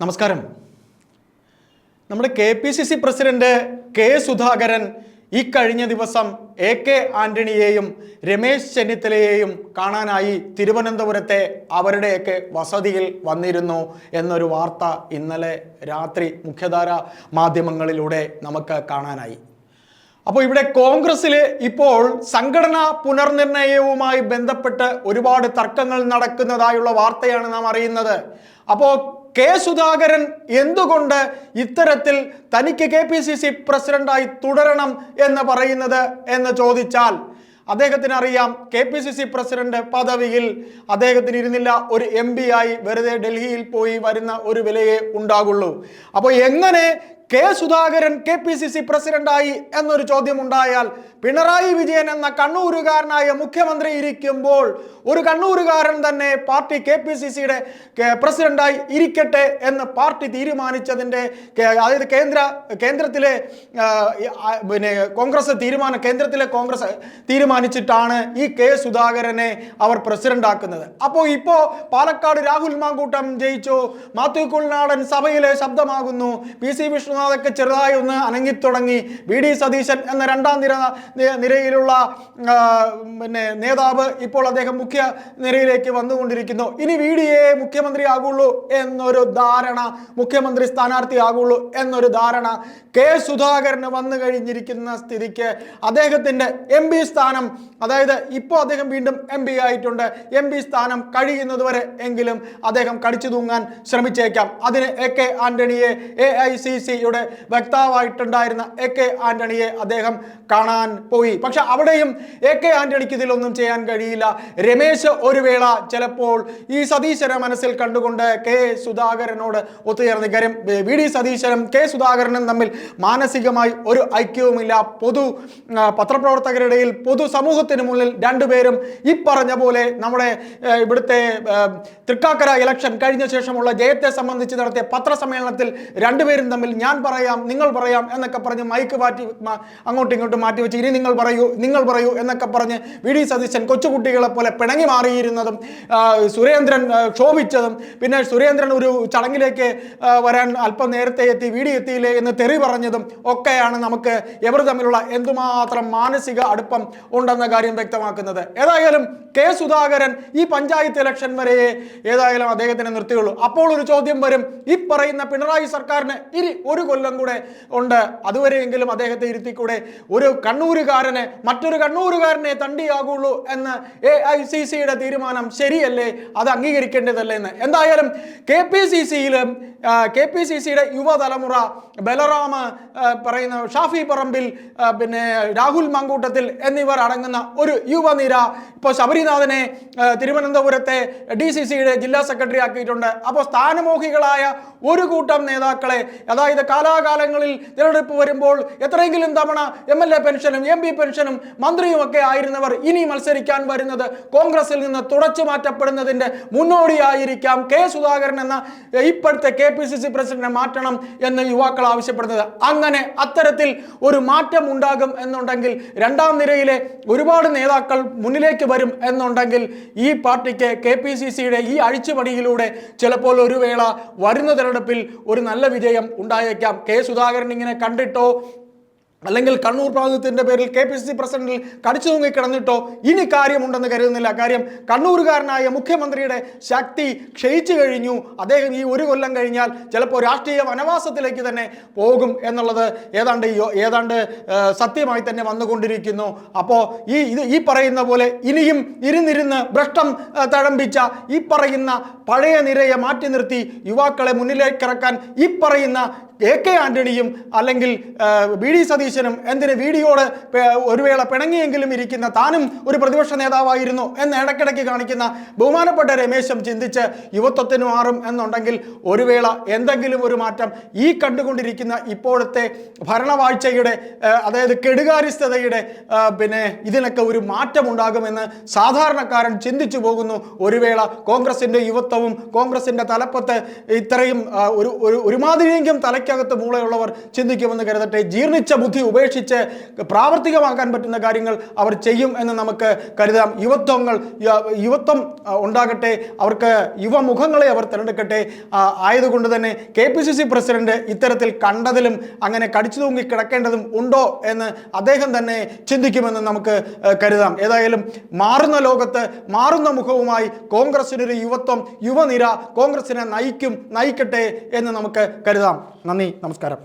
നമസ്കാരം. നമ്മുടെ K P C C president K Sudhakaran ഈ കഴിഞ്ഞ ദിവസം എ കെ ആന്റണിയെയും രമേശ് ചെന്നിത്തലയെയും കാണാനായി തിരുവനന്തപുരത്തെ അവരുടെയൊക്കെ വസതിയിൽ വന്നിരുന്നു എന്നൊരു വാർത്ത ഇന്നലെ രാത്രി മുഖ്യധാര മാധ്യമങ്ങളിലൂടെ നമുക്ക് കാണാനായി. അപ്പോൾ ഇവിടെ കോൺഗ്രസ്സിൽ ഇപ്പോൾ സംഘടനാ പുനർനിർണയവുമായി ബന്ധപ്പെട്ട് ഒരുപാട് തർക്കങ്ങൾ നടക്കുന്നതായുള്ള വാർത്തയാണ് നാം അറിയുന്നത്. അപ്പോൾ കെ സുധാകരൻ എന്തുകൊണ്ട് ഇത്തരത്തിൽ തനിക്ക് കെ പി സി സി പ്രസിഡന്റായി തുടരണം എന്ന് പറയുന്നത് എന്ന് ചോദിച്ചാൽ അദ്ദേഹത്തിന് അറിയാം K P C C president പദവിയിൽ അദ്ദേഹത്തിന് ഇരുന്നില്ല ഒരു എം പി ആയി വെറുതെ ഡൽഹിയിൽ പോയി വരുന്ന ഒരു വിലയെ ഉണ്ടാകുള്ളൂ. അപ്പോൾ എങ്ങനെ K Sudhakaran K P C C പ്രസിഡന്റായി എന്നൊരു ചോദ്യം ഉണ്ടായാൽ പിണറായി വിജയൻ എന്ന കണ്ണൂരുകാരനായ മുഖ്യമന്ത്രി ഇരിക്കുമ്പോൾ ഒരു കണ്ണൂരുകാരൻ തന്നെ പാർട്ടി കെ പി സി സിയുടെ പ്രസിഡന്റായി ഇരിക്കട്ടെ എന്ന് പാർട്ടി തീരുമാനിച്ചതിന്റെ അതായത് കേന്ദ്ര കേന്ദ്രത്തിലെ പിന്നെ കോൺഗ്രസ് തീരുമാനം കേന്ദ്രത്തിലെ കോൺഗ്രസ് തീരുമാനിച്ചിട്ടാണ് ഈ കെ സുധാകരനെ അവർ പ്രസിഡന്റ് ആക്കുന്നത് അപ്പോൾ ഇപ്പോൾ പാലക്കാട് രാഹുൽ മാങ്കൂട്ടം ജയിച്ചു മാത്യു കുൽനാടൻ സഭയിലെ ശബ്ദമാകുന്നു പി സി വിഷ്ണുനാഥൊക്കെ ചെറുതായി ഒന്ന് അനങ്ങിത്തുടങ്ങി വി ഡി സതീശൻ എന്ന രണ്ടാം നിര നിരയിലുള്ള പിന്നെ നേതാവ് ഇപ്പോൾ അദ്ദേഹം മുഖ്യ നിരയിലേക്ക് വന്നുകൊണ്ടിരിക്കുന്നു. ഇനി വി ഡി എ മുഖ്യമന്ത്രി ആകുള്ളൂ എന്നൊരു ധാരണ മുഖ്യമന്ത്രി സ്ഥാനാർത്ഥി ആകുള്ളൂ എന്നൊരു ധാരണ കെ സുധാകരന് വന്നു കഴിഞ്ഞിരിക്കുന്ന സ്ഥിതിക്ക് അദ്ദേഹത്തിന്റെ എം പി സ്ഥാനം അതായത് ഇപ്പോൾ അദ്ദേഹം വീണ്ടും എം പി ആയിട്ടുണ്ട്. എം പി സ്ഥാനം കഴിയുന്നതുവരെ എങ്കിലും അദ്ദേഹം കടിച്ചു തൂങ്ങാൻ ശ്രമിച്ചേക്കാം. അതിന് എ കെ ആന്റണിയെ എ ഐ സി സി സിയുടെ വക്താവായിട്ടുണ്ടായിരുന്ന എ കെ ആന്റണിയെ അദ്ദേഹം കാണാൻ പോയി. പക്ഷെ അവിടെയും എ കെ ആന്റണിക്ക് ഇതിലൊന്നും ചെയ്യാൻ കഴിയില്ല. രമേശ് ഒരു വേള ചിലപ്പോൾ ഈ സതീശനെ മനസ്സിൽ കണ്ടുകൊണ്ട് കെ സുധാകരനോട് ഒത്തുചേർന്ന് കാര്യം വി ഡി സതീശനും കെ സുധാകരനും തമ്മിൽ മാനസികമായി ഒരു ഐക്യവുമില്ല. പൊതു പത്രപ്രവർത്തകരുടെയിൽ പത്രപ്രവർത്തകരുടെ പൊതു സമൂഹത്തിന് മുന്നിൽ രണ്ടുപേരും ഈ പറഞ്ഞ പോലെ നമ്മുടെ ഇവിടുത്തെ തൃക്കാക്കര ഇലക്ഷൻ കഴിഞ്ഞ ശേഷമുള്ള ജയത്തെ സംബന്ധിച്ച് നടത്തിയ പത്രസമ്മേളനത്തിൽ രണ്ടുപേരും തമ്മിൽ ഞാൻ പറയാം നിങ്ങൾ പറയാം എന്നൊക്കെ പറഞ്ഞ് മൈക്ക് മാറ്റി അങ്ങോട്ടും ഇങ്ങോട്ടും മാറ്റി വെച്ച് ഇനി നിങ്ങൾ പറയൂ നിങ്ങൾ പറയൂ എന്നൊക്കെ പറഞ്ഞ് വി ഡി സതീശൻ കൊച്ചുകുട്ടികളെ പോലെ പിണങ്ങി മാറിയിരുന്നതും സുരേന്ദ്രൻ ക്ഷോഭിച്ചതും പിന്നെ സുരേന്ദ്രൻ ഒരു ചടങ്ങിലേക്ക് വരാൻ അല്പം നേരത്തെ എത്തി വി ഡി എത്തിയില്ലേ എന്ന് തെറി പറഞ്ഞതും ഒക്കെയാണ് നമുക്ക് എവർ തമ്മിലുള്ള എന്തുമാത്രം മാനസിക അടുപ്പം ഉണ്ടെന്ന കാര്യം വ്യക്തമാക്കുന്നത്. ഏതായാലും കെ സുധാകരൻ ഈ പഞ്ചായത്ത് ഇലക്ഷൻ വരെ ഏതായാലും അദ്ദേഹത്തിന് നിർത്തിയുള്ളൂ. അപ്പോൾ ഒരു ചോദ്യം വരും ഈ പറയുന്ന പിണറായി സർക്കാരിന് ഇനി ഒരു കൊല്ലം കൂടെ ഉണ്ട്. അതുവരെയെങ്കിലും അദ്ദേഹത്തെ ഇരുത്തി കൂടെ ഒരു കണ്ണൂരുകാരനെ മറ്റൊരു കണ്ണൂരുകാരനെ തണ്ടിയാകുള്ളൂ എന്ന് എ ഐ സി സിയുടെ തീരുമാനം ശരിയല്ലേ? അത് അംഗീകരിക്കേണ്ടതല്ലേ എന്ന്. എന്തായാലും കെ പി സി സിയിലും കെ പി സി സിയുടെ യുവതലമുറ ബലറാം പറയുന്ന ഷാഫി പറമ്പിൽ പിന്നെ രാഹുൽ മങ്കൂട്ടത്തിൽ എന്നിവർ അടങ്ങുന്ന ഒരു യുവനിര ഇപ്പോൾ ശബരിനാഥനെ തിരുവനന്തപുരത്തെ ഡി സി സിയുടെ ജില്ലാ സെക്രട്ടറി ആക്കിയിട്ടുണ്ട്. അപ്പോൾ സ്ഥാനമോഹികളായ ഒരു കൂട്ടം നേതാക്കളെ അതായത് കാലാകാലങ്ങളിൽ തിരഞ്ഞെടുപ്പ് വരുമ്പോൾ എത്രയെങ്കിലും തവണ എം എൽ എ പെൻഷനും എം പി പെൻഷനും മന്ത്രിയും ഒക്കെ ആയിരുന്നവർ ഇനി മത്സരിക്കാൻ വരുന്നത് കോൺഗ്രസിൽ നിന്ന് തുടച്ചു മാറ്റപ്പെടുന്നതിന്റെ മുന്നോടിയായിരിക്കാം. കെ സുധാകരൻ എന്ന ഇപ്പോഴത്തെ കെ പി സി സി പ്രസിഡന്റിനെ മാറ്റണം എന്ന് യുവാക്കൾ ആവശ്യപ്പെടുന്നത്. അങ്ങനെ അത്തരത്തിൽ ഒരു മാറ്റം ഉണ്ടാകും എന്നുണ്ടെങ്കിൽ രണ്ടാം നിരയിലെ ഒരുപാട് നേതാക്കൾ മുന്നിലേക്ക് വരും എന്നുണ്ടെങ്കിൽ ഈ പാർട്ടിക്ക് കെ പി സി സിയുടെ ഈ അഴിച്ചുപണിയിലൂടെ ചിലപ്പോൾ ഒരു വേള വരുന്ന തെരഞ്ഞെടുപ്പിൽ ഒരു നല്ല വിജയം ഉണ്ടായേക്കാം. കെ സുധാകരൻ ഇങ്ങനെ കണ്ടിട്ടോ? അല്ലെങ്കിൽ കണ്ണൂർ പ്രാതിനിധ്യത്തിന്റെ പേരിൽ കെ പി സി സി പ്രസിഡന്റിൽ കടിച്ചു തൂങ്ങി കിടന്നിട്ടോ ഇനി കാര്യമുണ്ടെന്ന് കരുതുന്നില്ല. കാര്യം കണ്ണൂരുകാരനായ മുഖ്യമന്ത്രിയുടെ ശക്തി ക്ഷയിച്ചു കഴിഞ്ഞു. അദ്ദേഹം ഈ ഒരു കൊല്ലം കഴിഞ്ഞാൽ ചിലപ്പോൾ രാഷ്ട്രീയ വനവാസത്തിലേക്ക് തന്നെ പോകും എന്നുള്ളത് ഏതാണ്ട് ഏതാണ്ട് സത്യമായി തന്നെ വന്നുകൊണ്ടിരിക്കുന്നു. അപ്പോൾ ഈ ഇത് ഈ പറയുന്ന പോലെ ഇനിയും ഇരുന്നിരുന്ന് ഭ്രഷ്ടം തഴമ്പിച്ച ഈ പറയുന്ന പഴയ നിരയെ മാറ്റി നിർത്തി യുവാക്കളെ മുന്നിലേക്ക് ഇറക്കാൻ ഈ പറയുന്ന എ കെ ആന്റണിയും അല്ലെങ്കിൽ ബി ഡി ഡി സതീശനും എന്തിന് വീഡിയോട് ഒരു വേള പിണങ്ങിയെങ്കിലും ഇരിക്കുന്ന താനും ഒരു പ്രതിപക്ഷ നേതാവായിരുന്നു എന്ന് ഇടയ്ക്കിടയ്ക്ക് കാണിക്കുന്ന ബഹുമാനപ്പെട്ട രമേശം ചിന്തിച്ച് യുവത്വത്തിന് മാറും എന്നുണ്ടെങ്കിൽ ഒരു വേള എന്തെങ്കിലും ഒരു മാറ്റം ഈ കണ്ടുകൊണ്ടിരിക്കുന്ന ഇപ്പോഴത്തെ ഭരണവാഴ്ചയുടെ അതായത് കെടുകാര്യസ്ഥതയുടെ പിന്നെ ഇതിനൊക്കെ ഒരു മാറ്റമുണ്ടാകുമെന്ന് സാധാരണക്കാരൻ ചിന്തിച്ചു പോകുന്നു. ഒരു വേള കോൺഗ്രസിന്റെ യുവത്വവും കോൺഗ്രസിന്റെ തലപ്പത്ത് ഇത്രയും ഒരു ഒരുമാതിരിയെങ്കിലും തലയ്ക്കകത്ത് മൂളയുള്ളവർ ചിന്തിക്കുമെന്ന് കരുതട്ടെ. ജീർണിച്ച ബുദ്ധി ബുദ്ധി ഉപേക്ഷിച്ച് പ്രാവർത്തികമാക്കാൻ പറ്റുന്ന കാര്യങ്ങൾ അവർ ചെയ്യും എന്ന് നമുക്ക് കരുതാം. യുവത്വങ്ങൾ യുവത്വം ഉണ്ടാകട്ടെ. അവർക്ക് യുവമുഖങ്ങളെ അവർ തിരഞ്ഞെടുക്കട്ടെ. ആയതുകൊണ്ട് തന്നെ K P C C president ഇത്തരത്തിൽ കണ്ടതിലും അങ്ങനെ കടിച്ചു തൂങ്ങി കിടക്കേണ്ടതും ഉണ്ടോ എന്ന് അദ്ദേഹം തന്നെ ചിന്തിക്കുമെന്ന് നമുക്ക് കരുതാം. ഏതായാലും മാറുന്ന ലോകത്ത് മാറുന്ന മുഖവുമായി കോൺഗ്രസിനൊരു യുവത്വം യുവനിര കോൺഗ്രസിനെ നയിക്കും നയിക്കട്ടെ എന്ന് നമുക്ക് കരുതാം. നന്ദി നമസ്കാരം.